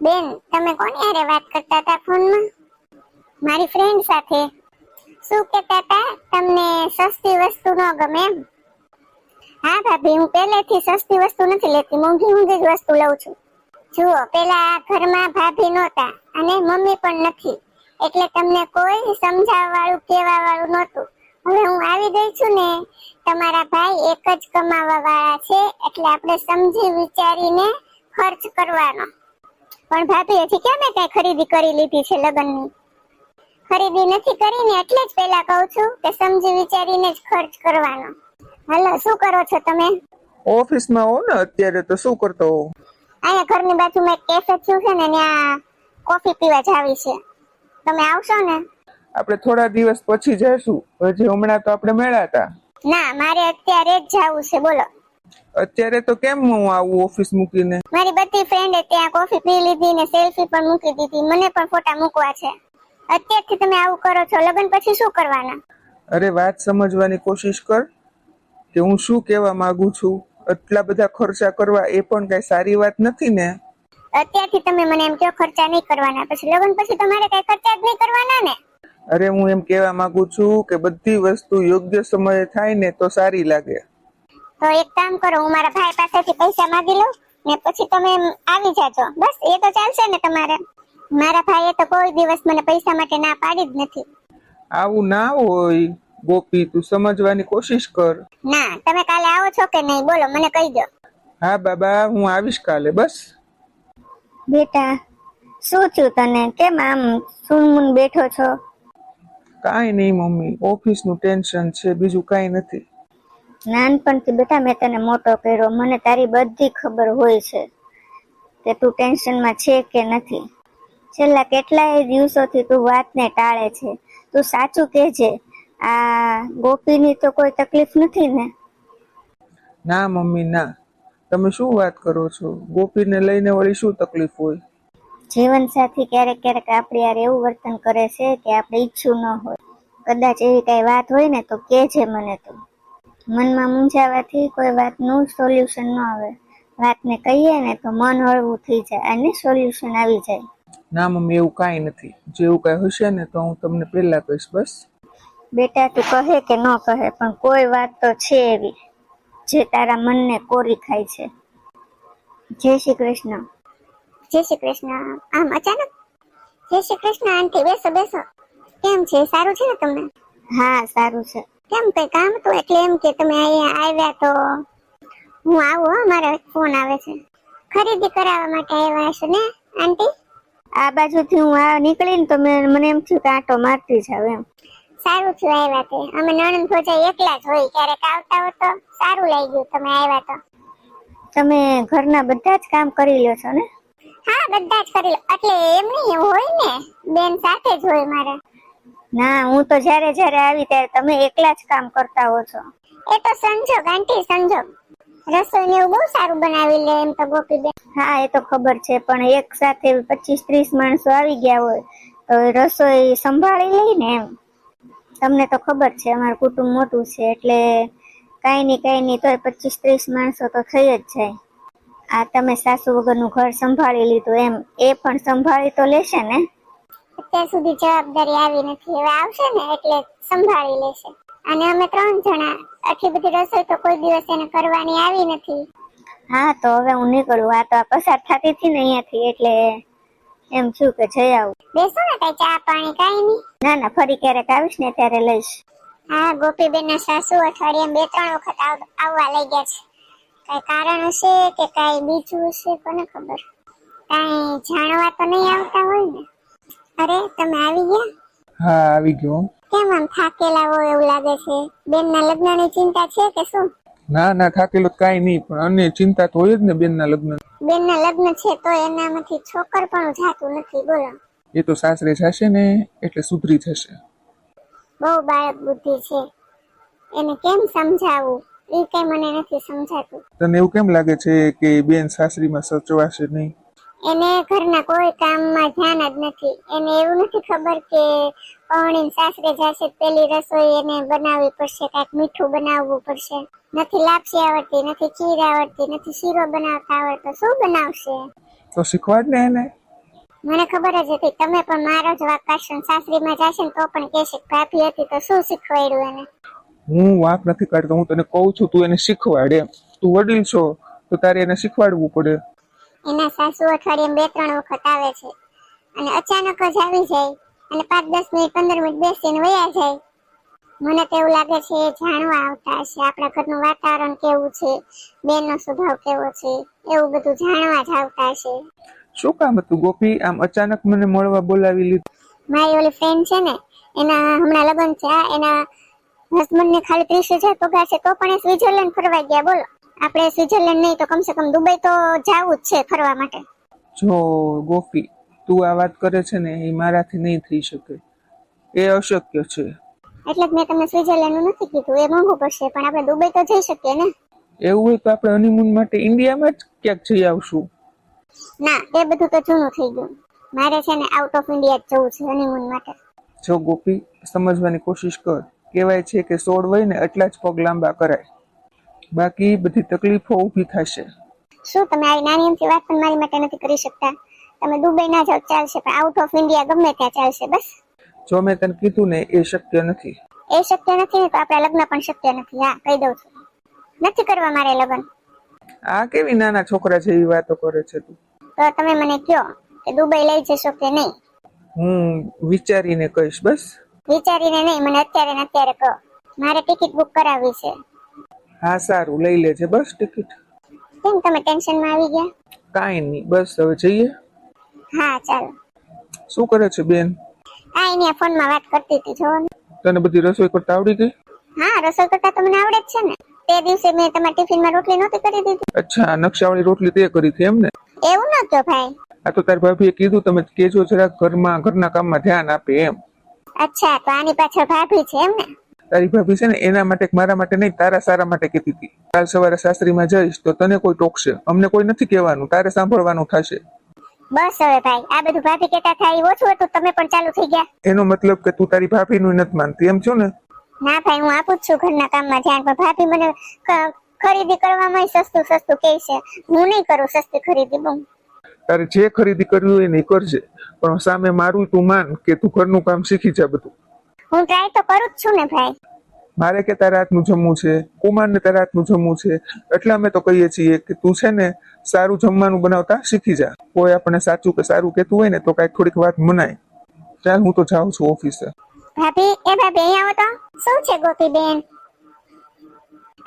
બેન, તમે કોની હારે વાત કરતા હતા ફોનમાં? મારી ફ્રેન્ડ સાથે. શું કહેતા હતા? તમને સસ્તી વસ્તુ ન ગમે એમ? હા ભાભી, હું પહેલેથી સસ્તી વસ્તુ નથી લેતી. મોંઘી મોંઘી જ વસ્તુ લઉં છું. જુઓ, પેલા ઘરમાં ભાભી નહોતા અને મમ્મી પણ નથી. એટલે તમને કોઈ સમજાવવા વાળું કહેવા વાળું નહોતું. હવે હું આવી ગઈ છું ને, તમારા ભાઈ એક જ કમાવા વાળા છે, એટલે આપણે સમજી વિચારીને ખર્ચ કરવાનો. પણ ભાભી હજી કેમ મેં કઈ ખરીદી કરી લીધી છે લગ્નની? ખરીદી નથી કરીને એટલે જ પહેલા કહું છું કે સમજી વિચારીને જ ખર્ચ કરવાનો. હાલો શું કરો છો તમે? ઓફિસમાં હો ને અત્યારે તો શું કરતો હો? અહીંયા ઘરની બાજુમાં એક કેફે થયું છે ને ત્યાં કોફી પીવા જાવી છે. તમે આવશો ને? આપણે થોડા દિવસ પછી જઈશું. હજી હમણાં તો આપણે મેળાતા ના મારે અત્યારે જ જાવું છે બોલો. અત્યારે તો કેમ હું આવું ઓફિસ મૂકીને? મારી બધી ફ્રેન્ડે ત્યાં કોફી પી લીધી ને સેલ્ફી પણ મૂકી દીધી. મને પણ ફોટા મૂકવા છે. અત્યારથી તમે આવું કરો છો. લગ્ન પછી શું કરવાના? અરે વાત સમજવાની કોશિશ કર કે હું શું કહેવા માંગુ છું. આટલા બધા ખર્ચા કરવા એ પણ કઈ સારી વાત નથી ને? અત્યારથી તમે મને એમ કયો ખર્ચા નહીં કરવાના. પછી લગ્ન પછી તમારે કઈ ખર્ચા જ નહીં કરવાના ને? અરે હું એમ કહેવા માંગુ છું કે બધી વસ્તુ યોગ્ય સમયે થાય ને તો સારી લાગે. તો એક કામ કરો હું મારા ભાઈ પાસેથી પૈસા માંગી લઉં ને પછી તમે એમ આવી જાજો. બસ એ તો ચાલશે ને તમારે. મારા ભાઈએ તો કોઈ દિવસ મને પૈસા માટે ના પાડી જ નથી. આવું ના હોય. ગોપી તું સમજવાની કોશિશ કર. ના તમે કાલે આવો છો કે નહીં? બોલો મને કહી દો. હા બાબા હું આવીશ કાલે બસ. બેટા શું થયું તને? કેમ આમ સુનમુન બેઠો છો? કાંઈ નહીં મમ્મી. ઓફિસનું ટેન્શન છે બીજું કાંઈ નથી. નાનપણથી બેટા મેં તને મોટો કર્યો. મને તારી બધી ખબર હોય છે કે તું ટેન્શનમાં છે કે નથી. છેલ્લા કેટલાય દિવસોથી તું વાતને ટાળે છે. તું સાચું કહેજે આ ગોપીની તો કોઈ તકલીફ નથી ને? ના મમ્મી ના. તમે શું વાત કરો છો? ગોપીને લઈને વળી શું તકલીફ હોય? જીવન સાથી ક્યારેક ક્યારેક આપણી યાર એવું વર્તન કરે છે કે આપણે ઈચ્છું ન હોય. કદાચ એવી કઈ વાત હોય ને તો કહેજે મને તું. મનમાં મૂંઝાવાથી કોઈ વાતનું સોલ્યુશન ન આવે. વાતને કહીએ ને તો મન હળવું થઈ જાય અને સોલ્યુશન આવી જાય. ના મમ્મી એવું કાંઈ નથી. જેવું કાંઈ હશે ને તો હું તમને પહેલા કહીશ બસ. બેટા તું કહે કે ન કહે પણ કોઈ વાત તો છે એવી જે તારા મનને કોરી ખાય છે. જય શ્રી કૃષ્ણ. જય શ્રી કૃષ્ણ. આમ અચાનક? જય શ્રી કૃષ્ણ આંટી બેસો બેસો. કેમ છે? સારું છે ને તમને? હા સારું છે. કેમ કઈ કામ હતું? એટલે એમ કે તમે અહીંયા આવ્યા તો હું આવું હો મારા ફોન આવે છે. ખરીદી કરાવવા માટે આવ્યા હશો ને આંટી? આ બાજુથી હું આ નીકળીને તો મને એમ થયું કે આંટો મારતી જાવ એમ. સારું થયું આવ્યા તે. અમે નણંદ ભોજા એકલા જ હોય ક્યારેક આવતા હો તો સારું લાગ્યું તમે આવ્યા તો. તમે ઘરના બધા જ કામ કરી લો છો ને? હા બધા જ કરી લો. એટલે એમ નહીં હોય ને. બેન સાથે જ હોય મારે. ના હું તો જ્યારે જ્યારે આવી ત્યારે તમે એકલા જ કામ કરતા હો છો. એ તો સંજોગ આંટી સંજોગ રસોઈ ને એવું બહુ સારું બનાવી લે એમ તો ગોપી બેન હા એ તો ખબર છે પણ એક સાથે પચીસ ત્રીસ માણસો આવી ગયા હોય તો રસોઈ સંભાળી લઈ ને એમ. તમને તો ખબર છે અમારું કુટુંબ મોટું છે એટલે કાંઈ નહીં કાંઈ નહીં તોય પચીસ ત્રીસ માણસો તો થઈ જ જાય. આ તમે સાસુ વગરનું ઘર સંભાળી લીધું એમ. એ પણ સંભાળી તો લેશે ને? અત્યાર સુધી જવાબદારી આવી નથી. હવે આવશે ને એટલે સંભાળી લેશે. અને અમે ત્રણ જણા આટલી બધી રસોઈ તો કોઈ દિવસ એને કરવાની આવી નથી. હા તો હવે હું નીકળું. આ તો પસાર થતી હતી ને અહીંયાથી એટલે એમ છું કે જઈ આવું. બેસો ને કઈ ચા પાણી કઈ નહીં. ના ના ફરી ક્યારેક આવીશ ને ત્યારે લઈશ. હા ગોપીબેન ના સાસુ અઠવાડિયે બે ત્રણ વખત આવવા લઈ ગયા છે. કઈ કારણ હશે કે કઈ બીજું હશે કોને ખબર. કઈ જાણવા તો નહીં આવતા હોય ને. અરે તમે આવી ગયા? હા આવી ગયો. કેમ આમ થાકેલા હો એવું લાગે છે? બેનના લગ્નની ચિંતા છે કે શું? ના ના થાકેલું તો નહીં પણ અન્ય ચિંતા તો હોય જ ને બેન ના લગ્ન. બેનના લગ્ન છે તો એનામાંથી છોકર પણ જાતું નથી બોલો. એ તો સાસરે જશે ને એટલે સુધરી જશે. બહુ બાળક બુદ્ધિ છે. એને કેમ સમજાવું? એ કઈ મને નથી સમજાતું. તને એવું કેમ લાગે છે કે બેન સાસરીમાં સચવાશે નહીં? એને ઘરના કોઈ કામમાં ધ્યાન જ નથી. એને એવું નથી ખબર કે પૌણી સાસરે જશે પેલી રસોઈ એને બનાવવી પડશે કાંઈક મીઠું બનાવવું પડશે. નથી લાપસી આવડતી નથી ખીર આવડતી નથી શીરો બનાવતા આવડતો શું બનાવશે? તો શીખવાડ ને એને. મને ખબર જ હતી તમે પણ મારો જ વાક કાઢશો સાસરીમાં જાશે ને તો પણ કહેશે ભાભી હતી તો શું શીખવાડ્યું એને? હું વાક નથી કાઢતો હું તને કહું છું તું એને શીખવાડ તું વડીલ છો તો તારે એને શીખવાડવું પડે. એના સાસુ અઠવાડિયે બે ત્રણ વખત આવે છે. અને અચાનક જ આવી જાય અને પાંચ દસ મિનિટ પંદર મિનિટ બેસીને વયા જાય. મને તો એવું લાગે છે એ જાણવા આવતા હશે. આપણા ઘરનું વાતાવરણ કેવું છે? બેનનો સ્વભાવ કેવો છે? એવું બધું જાણવા જ આવતા હશે. શું કામ હતું ગોપી? આમ અચાનક મને મળવા બોલાવી લીધું. મારી ઓલી ફ્રેન્ડ છે ને એના હમણાં લગ્ન છે. એના હસબન્ડ ને ખાલી ત્રીસ હજાર પગાર છે તો પણ એ સ્વિટરલેન્ડ ફરવા ગયા. બોલો. આપણે સ્વિટરલેન્ડ નહીં તો કમસે કમ દુબઈ તો જવું જ છે ફરવા માટે. જો ગોપી તું આ વાત કરે છે ને એ મારાથી નહીં થઈ શકે. એ અશક્ય છે. એટલે જ મેં તમને સ્વિટરલેન્ડનું નથી કીધું એ મોંઘું પડશે પણ આપણે દુબઈ તો જઈ શકીએ ને. એવું હોય તો આપણે હનીમૂન માટે ઇન્ડિયામાં જ ક્યાંક જઈ આવશું? ના એ બધું તો જૂનું થઈ ગયું. મારે છે ને આઉટ ઓફ ઇન્ડિયા જ જવું છે હનીમૂન માટે. જો ગોપી સમજવાની કોશિશ કર. કહેવાય છે કે સોળ હોય ને એટલા જ પગ લાંબા કરાય. બાકી બધી તકલીફો ઊભી થશે. શું તમે આવી નાની અમથી વાત પણ મારી માટે નથી કરી શકતા? તમે દુબઈ ના જાઓ ચાલશે પણ આઉટ ઓફ ઇન્ડિયા ગમે ત્યાં ચાલશે બસ. જો મેં તને કીધું ને એ શક્ય નથી. એ શક્ય નથી ને તો આપણા લગ્ન પણ શક્ય નથી. હા કહી દઉં છું. નથી કરવા મારે લગ્ન. આ કેવી નાના છોકરા જેવી વાતો કરે છે તું? તો તમે મને કયો કે દુબઈ લઈ જશો કે નહીં? હું વિચારીને કહીશ બસ. વિચારીને નહીં મને અત્યારે ને અત્યારે કહો. મારે ટિકિટ બુક કરાવવી છે. હા સારું. લઈ લેજે. Bus ticket. કેમ તમે ટેન્શનમાં આવી ગયા? કાંઈ નહીં. બસ હવે જઈએ. હા ચાલો. શું કરે છે બેન? આ ફોન ફોનમાં વાત કરતી હતી ને. તને બધી રસોઈ કરતા આવડી ગઈ? હા રસોઈ કરતા તો મને આવડે જ છે ને. તે દિવસે મેં તમારા ટિફિનમાં રોટલી નહોતી કરી દીધી. અચ્છા નકશાવાળી રોટલી તે કરી હતી એમ ને? એવું ન કયો ભાઈ. આ તો તારી ભાભીએ કીધું તમે કેજો જરાક ઘરમાં ઘરના કામમાં ધ્યાન આપે એમ. અચ્છા તો આની પાછળ ભાભી છે એમ ને? તારી ભાભી છે ને એના માટે મારા માટે નહીં તારા સારા માટે કીધી હતી. કાલ સવારે સાસરીમાં જઈશ તો તને કોઈ ટોકશે? અમને કોઈ નથી કહેવાનું તારે સાંભળવાનું થશે. બસ હવે ભાઈ આ બધું ભાભી કેતા થાય ઓછું હતું તમે પણ ચાલુ થઈ ગયા. એનો મતલબ કે તું તારી ભાભીનું નથી માનતી એમ છો ને? ના ભાઈ હું આપું જ છું ઘરના કામમાં ધ્યાન પણ ભાભી મને ખરીદી કરવામાં સસ્તું સસ્તું કહે છે. હું નહીં કરું સસ્તી ખરીદી બહુ. તારે જે ખરીદી કરવી હોય એ કરજે. પણ સામે મારું તું માન કે તું ઘરનું કામ શીખી જા બધું. હું ટ્રાય તો કરું જ છું ને ભાઈ. મારે કે તારા હાથનું જમવું છે? કુમારને તારા હાથનું જમવું છે? એટલે અમે તો કહીએ છીએ કે તું છે ને સારું જમવાનું બનાવતા શીખી જા. કોઈ આપણે સાચું કે સારું કહેતું હોય ને તો કાંઈક થોડીક વાત મનાય. ચાલ હું તો જાઉં છું ઓફિસે. ભાભી એ ભાભી અહીંયા આવો તો. શું છે ગોપી બેન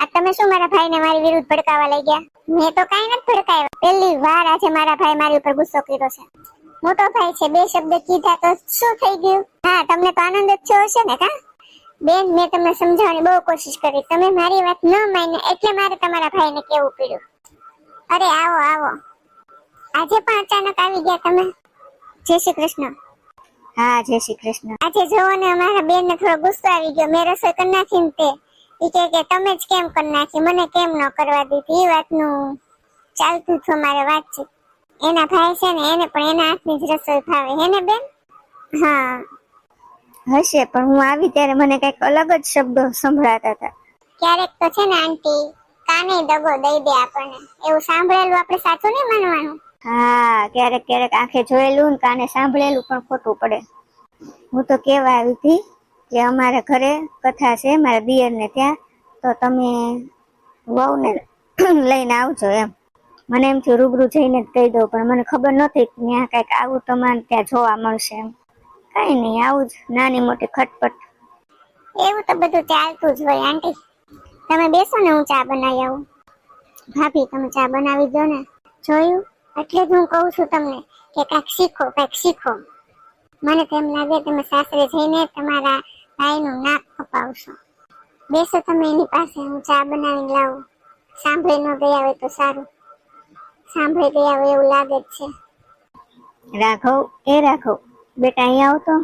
આ તમે શું મારા ભાઈને મારી વિરુદ્ધ ભડકાવા લઈ ગયા મેં તો કઈ નથી ભડકાવ્યા. પહેલી વાર આજે મારા ભાઈ મારી ઉપર ગુસ્સો કર્યો છે. મોટો ભાઈ છે બે શબ્દ કીધા તો શું થઈ ગયું? હા તમને તો આનંદ જ થયો હશે ને કા? બેન મેં તમને સમજાવવાની બહુ કોશિશ કરી. તમે મારી વાત ન માની એટલે મારે તમારા ભાઈને કેવું પડ્યું? અરે આવો આવો. આજે પણ અચાનક આવી ગયા તમે? જય શ્રી કૃષ્ણ. હા જય શ્રી કૃષ્ણ. આજે જોવો ને અમારા બેન ને થોડો ગુસ્સો આવી ગયો. મેં રસોઈ કરી નાખી ને તે. ઈ કે કે તમે જ કેમ કરી નાખી? મને કેમ ન કરવા દીધી? એ વાતનું ચાલતું છું મારે વાતચીત. એના ભાઈ છે ને એને પણ એના હાથની જ રસોઈ ભાવે. હે ને બેન? હા. હશે પણ હું આવી ત્યારે મને કંઈક અલગ જ શબ્દો સંભળાતા હતા. ક્યારેક તો છે ને આંટી કાને દગો દઈ દે આપણને. એવું સાંભળેલું આપણે સાચું નહીં માનવાનું? હા ક્યારેક ક્યારેક આંખે જોયેલું ને કાને સાંભળેલું પણ ખોટું પડે. હું તો કેવા આવી હતી કે અમારા ઘરે કથા છે મારા દિયરને ત્યાં તો તમે વહુને લઈને આવજો એમ. મને એમ થયું, રૂબરૂ જઈને જ કહી દઉં, પણ મને ખબર નહોતી કે ત્યાં કંઈક આવું તમારે ત્યાં જોવા મળશે એમ. કઈ નહીં, આવું જ, નાની મોટી ખટપટ. એવું તો બધું ચાલતું જ હોય, આંટી. તમે બેસો ને, હું ચા બનાવી આવું. ભાભી, તમે ચા બનાવી દો ને. જોયું? એટલે જ હું કહું છું તમને કે કાંઈક શીખો કાંઈક શીખો. મને તો એમ લાગે તમે સાસરે જઈને તમારા ભાઈનું નાક કપાવશો. બેસો તમે એની પાસે, હું ચા બનાવીને લાવું. સાંભળી ન ગયા હોય તો સારું. સાંભળી ગયા હોય એવું લાગે જ છે. રાઘવ એ રાઘવ બેટા અહીં આવતો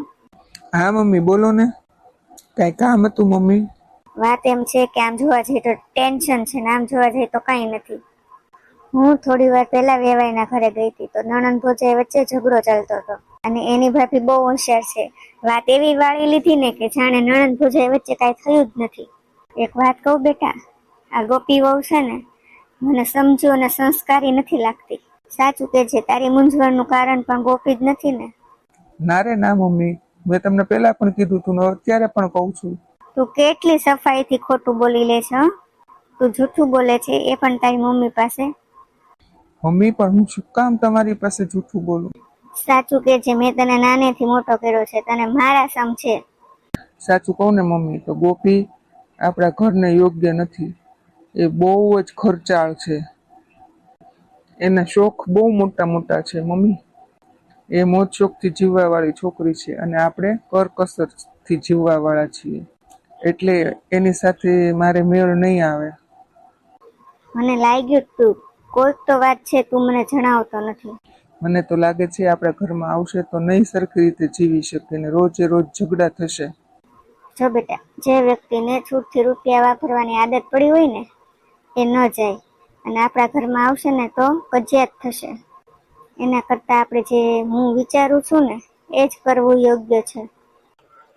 હા મમ્મી બોલો ને. કાંઈ કામ હતું મમ્મી? વાત એમ છે કે આમ જોવા જઈએ તો ટેન્શન છે ને આમ જોવા જઈએ તો કાંઈ નથી. હું થોડી વાર પહેલા વેવાઈના ઘરે ગઈ હતી તો નણંદ ભોજાઈ વચ્ચે ઝઘડો ચાલતો હતો અને એની ભાભી બહુ હોશિયાર છે. વાત એવી વાળી લીધી ને કે જાણે નણંદ ભોજાઈ વચ્ચે કાંઈ થયું જ નથી. એક વાત કહું બેટા આ ગોપી વહુ છે ને મને સમજુ અને સંસ્કારી નથી લાગતી. સાચું કે છે તારી મૂંઝવણનું કારણ પણ ગોપી જ નથી ને? ના રે ના મમ્મી. મેં તમને પહેલા પણ કીધું તું અત્યારે પણ કહું છું. તું કેટલી સફાઈથી ખોટું બોલી લે છે હં? તું જૂઠું બોલે છે એ પણ તારી મમ્મી પાસે? મમ્મી પણ હું શું કામ તમારી પાસે જૂઠું બોલું? સાચું કે છે મેં તને નાનેથી મોટો કર્યો છે તને મારા સમ છે. સાચું કહું ને મમ્મી તો ગોપી આપણા ઘરને યોગ્ય નથી. એ બહુ જ ખર્ચાળ છે. એના શોખ બહુ મોટા મોટા છે મમ્મી. એ મોજ શોખથી જીવવા વાળી છોકરી છે અને આપણે કરકસરથી જીવવા વાળા છીએ. એટલે એની સાથે મારે મેળ નહીં આવે. મને લાગ્યું તું કોઈક તો વાત છે તું મને જણાવતો નથી. મને તો લાગે છે આપણા ઘરમાં આવશે તો નહીં સરખી રીતે જીવી શકે ને રોજે રોજ ઝઘડા થશે. જો બેટા જે વ્યક્તિને છૂટથી રૂપિયા વાપરવાની આદત પડી હોય ને એ ન જાય. અને આપણા ઘરમાં આવશે ને તો કજિયાત થશે. એના કરતાં આપણે જે હું વિચારું છું ને એ જ કરવું યોગ્ય છે.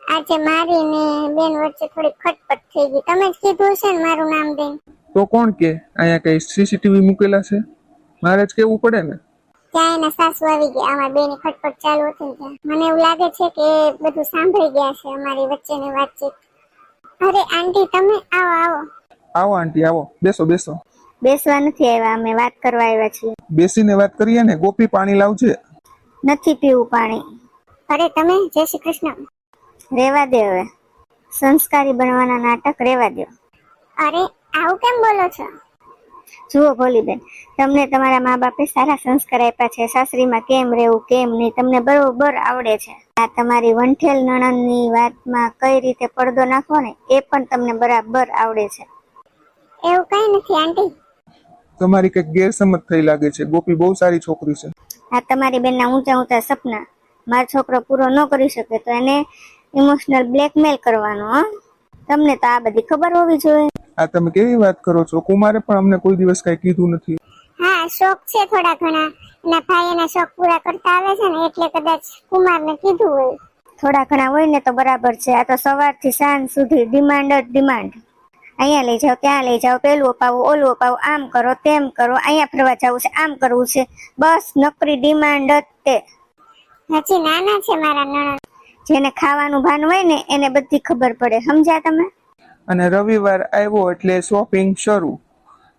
આજે મારી ને બેન વચ્ચે થોડી ખટપટ થઈ ગઈ. તમે જ કીધું હશે ને મારું નામ બેન. તો કોણ કે? અહીંયા કઈ સીસીટીવી મૂકેલા છે? મારે જ કેવું પડે ને. ત્યાં એના સાસુ આવી ગયા. અમારી બેની ખટપટ ચાલુ હતી ને ત્યાં. મને એવું લાગે છે કે બધું સાંભળી ગયા છે અમારી વચ્ચેની વાતચીત. અરે આંટી તમે આવો આવો. આવો આંટી આવો. બેસો બેસો. બેસવા નથી આવ્યા. અમે વાત કરવા આવ્યા છીએ. બેસીને વાત કરીએ ને ગોપી પાણી લાવજે. નથી પીવું પાણી. અરે તમે? જય શ્રી કૃષ્ણ. રેવા દે હવે. સંસ્કારી બનવાના નાટક રેવા દો. અરે આવું કેમ બોલો છો? જુઓ ભોલીબેન તમને તમારા મા બાપે સારા સંસ્કાર આપ્યા છે. સાસરીમાં કેમ રહેવું કેમ નહીં તમને બરોબર આવડે છે. આ તમારી વંઠેલ નણંદની વાતમાં કઈ રીતે પડદો નાખવો ને એ પણ તમને બરાબર આવડે છે. એવું કઈ નથી આંટી. તમારી કંઈક ગેરસમજ થઈ લાગે છે. ગોપી બહુ સારી છોકરી છે. આ તમારી બેનના ઊંચા ઊંચા સપના. મારો છોકરો પૂરો ન કરી શકે તો એને ઇમોશનલ બ્લેકમેલ કરવાનો હં. તમને તો આ બધી ખબર હોવી જોઈએ. આ તમે કેવી વાત કરો છો? કુમારે પણ અમને કોઈ દિવસ કઈ કીધું નથી. હા શોખ છે થોડા ઘણા. એના ભાઈ એના શોખ પૂરા કરતા આવે છે ને એટલે કદાચ કુમારને કીધું હોય. થોડા ઘણા હોય ને તો બરાબર છે. આ તો સવારથી સાંજ સુધી ડિમાન્ડ જ ડિમાન્ડ અહીંયા લઈ જાઓ ત્યાં લઈ જાઓ પેલું અપાવો ઓલું અપાવો આમ કરો તેમ કરો અહીંયા ફરવા જવું છે આમ કરવું છે. બસ નકરી ડિમાન્ડ જ તે. હજી નાના છે મારા નણંદ. જેને ખાવાનું ભાન હોય ને એને બધી ખબર પડે. સમજ્યા તમે? અને રવિવાર આવ્યો એટલે શોપિંગ શરૂ.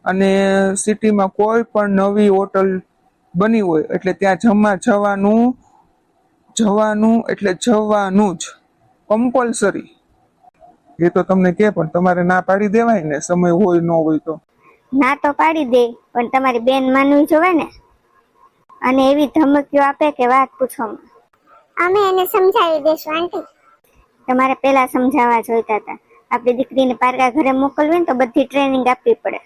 અને સિટીમાં કોઈ પણ નવી હોટલ બની હોય એટલે ત્યાં જમવા જવાનું જવાનું એટલે જવાનું જ. કમ્પલસરી એ તો તમને કે પણ તમારે ના પાડી દેવાય ને સમય હોય ન હોય તો. ના તો પાડી દે પણ તમારી બેન માનવી જોવે ને? અને એવી ધમકીઓ આપે કે વાત પૂછોમાં. અમે એને સમજાવી દેશું આંટી. તમારે પહેલા સમજાવવા જોઈતા હતા. આપણી દીકરીને પારકા ઘરે મોકલવી ને તો બધી ટ્રેનિંગ આપવી પડે.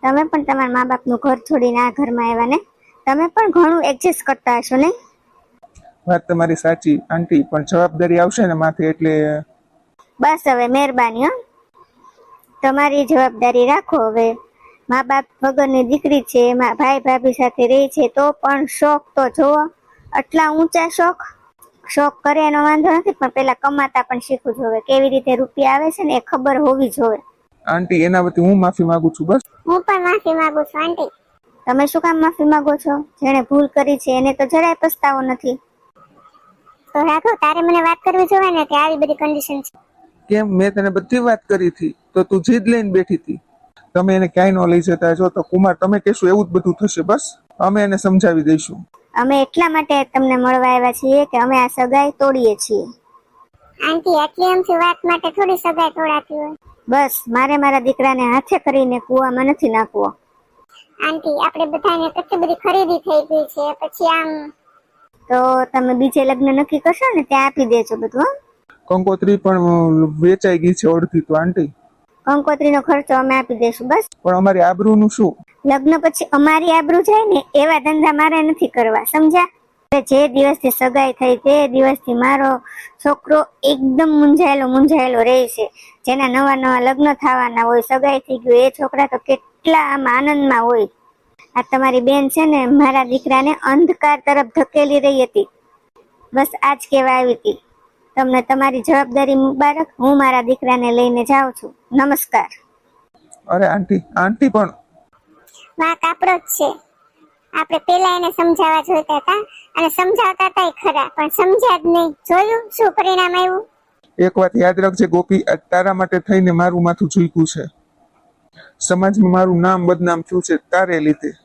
તમે પણ તમારા મા બાપનું ઘર છોડીને આ ઘરમાં આવ્યા ને? તમે પણ ઘણું એડજસ્ટ કરતા હશો નહીં? વાત તમારી સાચી આંટી પણ જવાબદારી આવશે ને માથે એટલે બસ હવે મહેરબાની હો. તમારી જવાબદારી રાખો હવે. મા બાપ વગરની દીકરી છે એમાં ભાઈ ભાભી સાથે રહે છે તો પણ શોખ તો જોવો આટલા ઊંચા શોખ? શોખ કરે એનો વાંધો નથી પણ પેલા કમાતા પણ શીખવું જોવે કેવી રીતે રૂપિયા આવે છે ને એ ખબર હોવી જોવે આંટી એના વતી હું માફી માંગુ છું બસ. હું પણ માફી માંગુ છું આંટી. તમે શું કામ માફી માંગો છો? જેણે ભૂલ કરી છે એને તો જરાય પસ્તાવો નથી. તો રાઘવ તારે મને વાત કરવી જોવે ને કે આવી બધી કન્ડિશન છે. કેમ મેં તને બધી વાત કરી હતી તો તું જીદ લઈને બેઠી હતી. તમે એને ક્યાંય ન લઈ જતા જો તો કુમાર તમે કહેશો એવું જ બધું થશે બસ. અમે એને સમજાવી દઈશું. અમે એટલા માટે તમને મળવા આવ્યા છીએ કે અમે આ સગાઈ તોડીએ છીએ. આંટી આટલી આમથી વાત માટે થોડી સગાઈ તોડાતી હોય. બસ મારે મારા દીકરાને હાથે કરીને કૂવામાં નથી નાખવો. આંટી આપણે બધાને કેટલી બધી ખરીદી થઈ ગઈ છે પછી આમ તો તમે બીજે લગ્ન નક્કી કરશો ને ત્યાં આપી દેજો બધું? કંકોત્રી પણ વેચાઈ ગઈ છે અડધી તો આંટી. કંકોત્રીનો ખર્ચો અમે આપી દઈશું બસ. પણ અમારી આબરૂનું શું? લગ્ન પછી અમારી આબરૂ જાય ને એવા ધંધા મારે નથી કરવા સમજ્યા? જે દિવસથી સગાઈ થઈ તે દિવસથી મારો છોકરો એકદમ મૂંઝાયેલો મૂંઝાયેલો રહે છે. જેના નવા નવા લગ્ન થવાના હોય સગાઈ થઈ ગયું એ છોકરા તો કેટલા આમ આનંદમાં હોય. આ તમારી બેન છે ને મારા દીકરાને અંધકાર તરફ ધકેલી રહી હતી. બસ આજ કહેવા આવી હતી. તમને તમારી જવાબદારી મુબારક. હું મારા દીકરાને લઈને જાઉં છું. નમસ્કાર. અરે આંટી આંટી પણ. વાંક આપણો જ છે. આપણે પેલા એને સમજાવવા જોઈતા હતા અને સમજાવતા હતા ખરા પણ સમજ્યા જ નહીં. જોયું? શું પરિણામ આવ્યું? એક વાત યાદ રાખજે ગોપી આ તારા માટે થઈને મારું માથું ઝૂક્યું છે. સમાજમાં મારું નામ બદનામ થયું છે તારે લીધે.